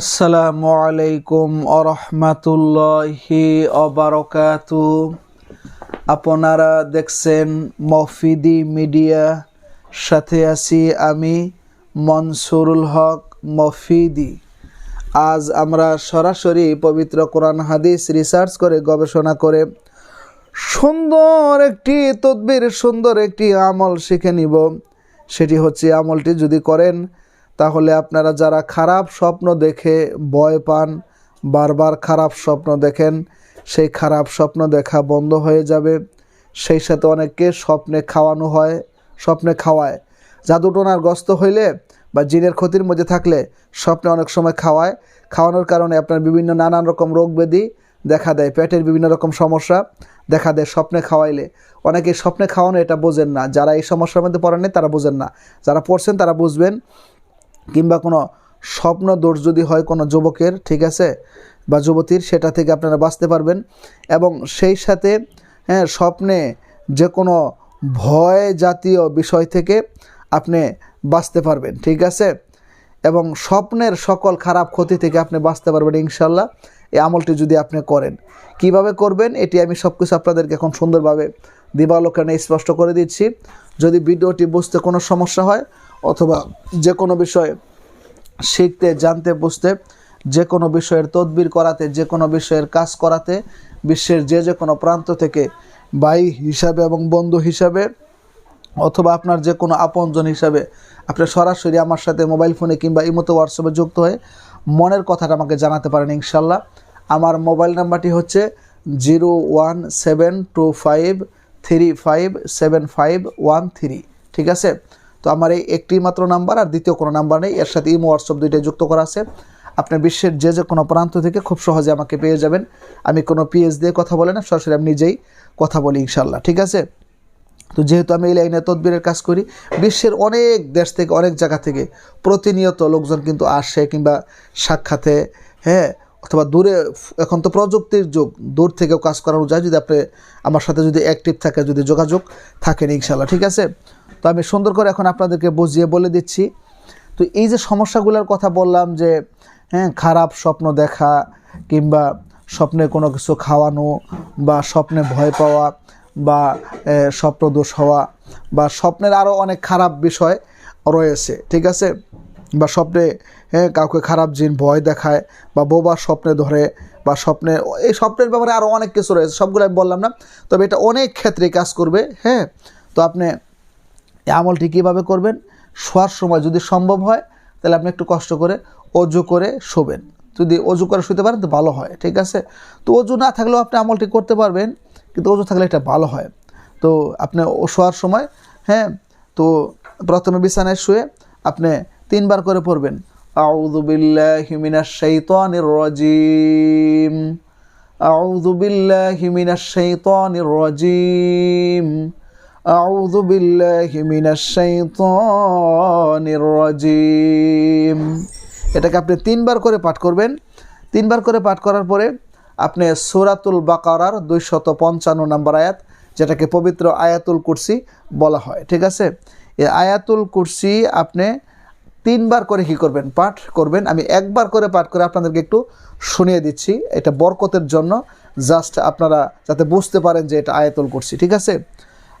আসসালামু আলাইকুম আরহামাতুল্লাহি অবারকাতু আপনারা দেখছেন মফিদি মিডিয়া, সাথে আছি আমি মনসুরুল হক মফিদি। আজ আমরা সরাসরি পবিত্র কোরআন হাদিস রিসার্চ করে, গবেষণা করে সুন্দর একটি তদবির, সুন্দর একটি আমল শিখে নিব। সেটি হচ্ছে আমলটি যদি করেন তাহলে আপনারা যারা খারাপ স্বপ্ন দেখে ভয় পান, বারবার খারাপ স্বপ্ন দেখেন, সেই খারাপ স্বপ্ন দেখা বন্ধ হয়ে যাবে। সেই সাথে অনেককে স্বপ্নে খাওয়ানো হয়, স্বপ্নে খাওয়ায়। জাদুটোনার গ্রস্ত হইলে বা জিনের ক্ষতির মধ্যে থাকলে স্বপ্নে অনেক সময় খাওয়ায়। খাওয়ানোর কারণে আপনার বিভিন্ন নানান রকম রোগ ব্যাধি দেখা দেয়, পেটের বিভিন্ন রকম সমস্যা দেখা দেয় স্বপ্নে খাওয়াইলে। অনেকে স্বপ্নে খাওয়ানো এটা বোঝেন না। যারা এই সমস্যার মধ্যে পড়েন তারা বোঝেন না। যারা পড়ছেন তারা বুঝবেন। কিংবা কোনো স্বপ্ন দোষ যদি হয় কোনো যুবকের, ঠিক আছে? বা যুবতীর, সেটা থেকে আপনারা বাঁচতে পারবেন। এবং সেই সাথে হ্যাঁ স্বপ্নে যে কোনো ভয় জাতীয় বিষয় থেকে আপনি বাঁচতে পারবেন, ঠিক আছে? এবং স্বপ্নের সকল খারাপ ক্ষতি থেকে আপনি বাঁচতে পারবেন ইনশাল্লাহ এই আমলটি যদি আপনি করেন, কীভাবে করবেন? এটি আমি সব কিছু আপনাদেরকে এখন সুন্দরভাবে দিবালোকানে স্পষ্ট করে দিচ্ছি। যদি ভিডিওটি বুঝতে কোনো সমস্যা হয় অথবা যে কোনো বিষয়ে শিখতে, জানতে, বুঝতে, যে কোনো বিষয়ের তদবির করাতে, যে কোনো বিষয়ের কাজ করাতে, বিশ্বের যে যে কোনো প্রান্ত থেকে ভাই হিসাবে এবং বন্ধু হিসাবে অথবা আপনার যে কোনো আপনজন হিসাবে আপনি সরাসরি আমার সাথে মোবাইল ফোনে কিংবা ইমতো, হোয়াটসঅ্যাপে যুক্ত হয়ে মনের কথাটা আমাকে জানাতে পারেন ইনশাল্লাহ। আমার মোবাইল নাম্বারটি হচ্ছে zero one seven two five three five seven five one three, ঠিক আছে? তো আমার এই একটি মাত্র নাম্বার আর দ্বিতীয় কোনো নাম্বার নেই। এর সাথে ইমো হোয়াটসঅ্যাপ দুইটাই যুক্ত করা আছে। আপনার বিশ্বের যে যে কোনো প্রান্ত থেকে খুব সহজে আমাকে পেয়ে যাবেন। আমি কোনো পিএস দিয়ে কথা বলে না, সরাসরি আমি নিজেই কথা বলি ইনশাল্লাহ ঠিক আছে? তো যেহেতু আমি এই লাইনে তদবিরের কাজ করি, বিশ্বের অনেক দেশ থেকে, অনেক জায়গা থেকে প্রতিনিয়ত লোকজন কিন্তু আসে কিংবা সাক্ষাতে হ্যাঁ অথবা দূরে, এখন তো প্রযুক্তির যুগ, দূর থেকেও কাজ করানো যায়। যদি আপনি আমার সাথে যদি অ্যাক্টিভ থাকে, যদি যোগাযোগ থাকেন ইনশাল্লাহ ঠিক আছে? তো আমি সুন্দর করে এখন আপনাদেরকে বুঝিয়ে বলে দিচ্ছি। তো এই যে সমস্যাগুলোর কথা বললাম যে হ্যাঁ খারাপ স্বপ্ন দেখা কিংবা স্বপ্নে কোনো কিছু খাওয়ানো বা স্বপ্নে ভয় পাওয়া বা স্বপ্নদোষ হওয়া বা স্বপ্নের আরও অনেক খারাপ বিষয় রয়েছে, ঠিক আছে? বা স্বপ্নে হ্যাঁ কাউকে খারাপ জিন ভয় দেখায় বা বোবা স্বপ্নে ধরে বা স্বপ্নে, এই স্বপ্নের ব্যাপারে আরও অনেক কিছু রয়েছে, সবগুলো আমি বললাম না। তবে এটা অনেক ক্ষেত্রে কাজ করবে হ্যাঁ? তো আপনি এই আমলটি কীভাবে করবেন? শোয়ার সময় যদি সম্ভব হয়, তাহলে আপনি একটু কষ্ট করে অজু করে শোবেন। যদি অজু করে শুতে পারেন, তো ভালো হয়, ঠিক আছে? তো অজু না থাকলেও আপনি আমলটি করতে পারবেন, কিন্তু অজু থাকলে এটা ভালো হয়। তো আপনি শোয়ার সময় হ্যাঁ তো প্রথমে বিছানায় শুয়ে আপনি তিনবার করে পড়বেন। আউযু বিল্লাহি আউযু বিল্লাহি মিনাশ শাইতানির রাজিম এটাকে আপনি তিনবার করে পাঠ করবেন। তিনবার করে পাঠ করার পরে আপনি সুরাতুল বাকারার দুইশত পঞ্চান্ন নম্বর আয়াত, যেটাকে পবিত্র আয়াতুল কুরসি বলা হয়, ঠিক আছে? এই আয়াতুল কুরসি আপনি তিনবার করে কী করবেন? পাঠ করবেন। আমি একবার করে পাঠ করে আপনাদেরকে একটু শুনিয়ে দিচ্ছি। এটা বরকতের জন্য জাস্ট আপনারা যাতে বুঝতে পারেন যে এটা আয়াতুল কুরসি, ঠিক আছে?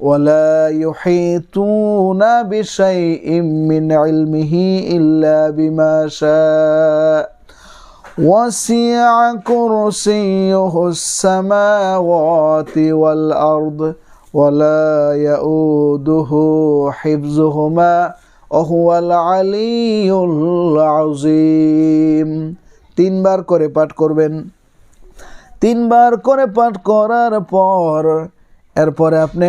ولا يحيطون بشيء من علمه إلا بما شاء وسع كرسيه السماوات والأرض ولا يؤوده حفظهما وهو العلي العظيم তিনবার করে পাঠ করবেন তিনবার করে পাঠ করার পর এরপরে আপনি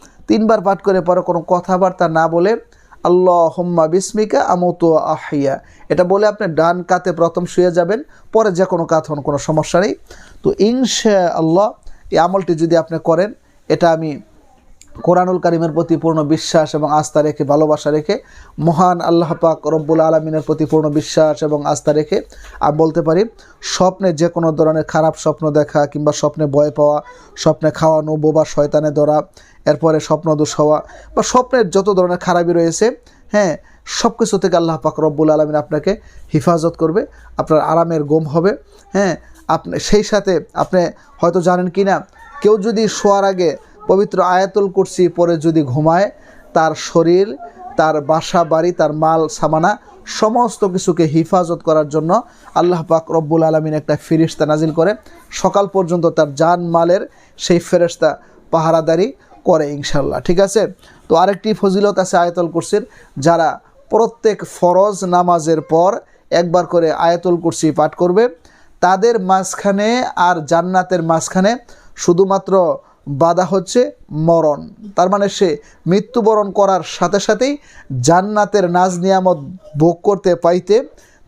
তিনবার পাঠ করে পরে কোনো কথাবার্তা না বলে আল্লাহ হোম্মা বিস্মিকা আমতো আহিয়া এটা বলে আপনি ডান কাতে প্রথম শুয়ে যাবেন, পরে যে কোনো কাত হন, কোনো সমস্যা নেই। তো ইনশা আল্লাহ এই আমলটি যদি আপনি করেন, এটা আমি কোরআনুল কারিমের প্রতি পূর্ণ বিশ্বাস এবং আস্থা রেখে, ভালোবাসা রেখে, মহান আল্লাহ পাক রব্বুল আলমিনের প্রতি পূর্ণ বিশ্বাস এবং আস্থা রেখে আমি বলতে পারি, স্বপ্নে যে কোনো ধরনের খারাপ স্বপ্ন দেখা কিংবা স্বপ্নে ভয় পাওয়া, স্বপ্নে খাওয়ানো বোবা শয়তানে ধরা এরপরে স্বপ্ন দোষ হওয়া বা স্বপ্নের যত ধরনের খারাপই রয়েছে হ্যাঁ সব কিছু থেকে আল্লাহ পাক রব্বুল আলমিন আপনাকে হেফাজত করবে, আপনার আরামের গম হবে হ্যাঁ আপনি, সেই সাথে আপনি হয়তো জানেন কি না কেউ যদি শোয়ার আগে পবিত্র আয়াতুল কুরসি পরে যদি ঘুমায়, তার শরীর, তার বাসা বাড়ি, তার মাল, সামানা সমস্ত কিছুকে হিফাজত করার জন্য আল্লাহ পাক রব্বুল আলমিন একটা ফিরিস্তা নাজিল করে। সকাল পর্যন্ত তার জান মালের সেই ফেরেস্তা পাহারাদারি করে ইনশাল্লাহ ঠিক আছে? তো আরেকটি ফজিলত আছে আয়াতুল কুরসির, যারা প্রত্যেক ফরজ নামাজের পর একবার করে আয়াতুল কুরসি পাঠ করবে, তাদের মাঝখানে আর জান্নাতের মাঝখানে শুধুমাত্র বাধা হচ্ছে মরণ। তার মানে সে মৃত্যুবরণ করার সাথে সাথেই জান্নাতের নাজ নিয়ামত ভোগ করতে পাইতে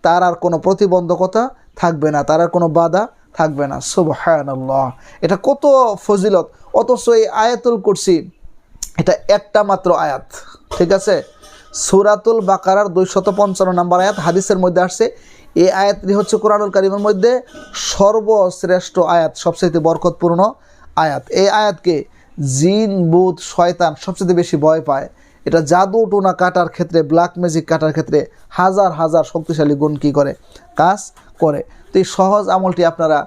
তার আর কোনো প্রতিবন্ধকতা থাকবে না, তার আর কোনো বাধা থাকবে না। সুবহানাল্লাহ। এটা কত ফজিলত। অথচ এই আয়াতুল কুরসি, এটা একটা মাত্র আয়াত। ঠিক আছে? সুরাতুল বাকারার দুইশত পঞ্চান্ন নম্বর আয়াত হাদিসের মধ্যে আসছে। এই আয়াতটি হচ্ছে কোরআনুল কারিমের মধ্যে সর্বশ্রেষ্ঠ আয়াত সবচেয়ে বরকতপূর্ণ আয়াত। এই আয়াতকে জিন বুধ শয়তান সবচেয়ে বেশি ভয় পায়। এটা জাদু টোনা কাটার ক্ষেত্রে ব্ল্যাক ম্যাজিক কাটার ক্ষেত্রে হাজার হাজার শক্তিশালী গুণ কী করে? কাজ করে। তো এই সহজ আমলটি আপনারা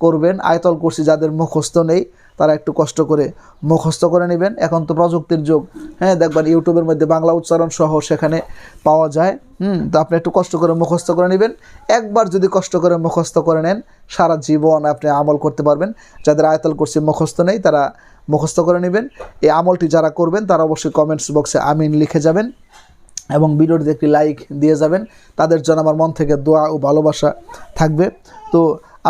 করবেন, আয়তল করছি যাদের মুখস্থ নেই, তারা একটু কষ্ট করে মুখস্থ করে নেবেন। এখন তো প্রযুক্তির যুগ হ্যাঁ দেখবেন ইউটিউবের মধ্যে বাংলা উচ্চারণ সহ সেখানে পাওয়া যায়। হুম, তো আপনি একটু কষ্ট করে মুখস্থ করে নেবেন। একবার যদি কষ্ট করে মুখস্থ করে নেন, সারা জীবন আপনি আমল করতে পারবেন। যাদের আয়তল করছি মুখস্থ নেই, তারা মুখস্থ করে নেবেন। এই আমলটি যারা করবেন, তারা অবশ্যই কমেন্টস বক্সে আমিন লিখে যাবেন এবং ভিডিওটিতে একটি লাইক দিয়ে যাবেন। তাদের জন্য আমার মন থেকে দোয়া ও ভালোবাসা থাকবে। তো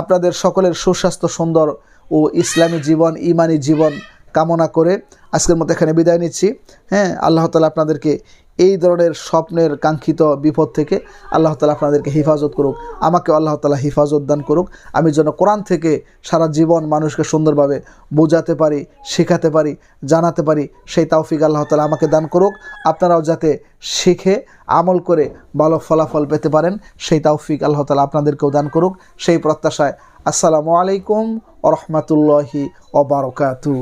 আপনাদের সকলের সুস্বাস্থ্য, সুন্দর ও ইসলামী জীবন, ইমানি জীবন কামনা করে আজকের মতো এখানে বিদায় নিচ্ছি। হ্যাঁ আল্লাহ তালা আপনাদেরকে এই ধরনের স্বপ্নের কাঙ্ক্ষিত বিপদ থেকে আল্লাহ তালা আপনাদেরকে হেফাজত করুক আমাকে আল্লাহ তালা হেফাজত দান করুক। আমি যেন কোরআন থেকে সারা জীবন মানুষকে সুন্দরভাবে বোঝাতে পারি, শেখাতে পারি, জানাতে পারি, সেই তাওফিক আল্লাহ তালা আমাকে দান করুক। আপনারাও যাতে শিখে, আমল করে ভালো ফলাফল পেতে পারেন, সেই তাওফিক আল্লাহ তালা আপনাদেরকেও দান করুক। সেই প্রত্যাশায় আসসালামু আলাইকুম ওরহমতুল্লাহি ওবরকাতু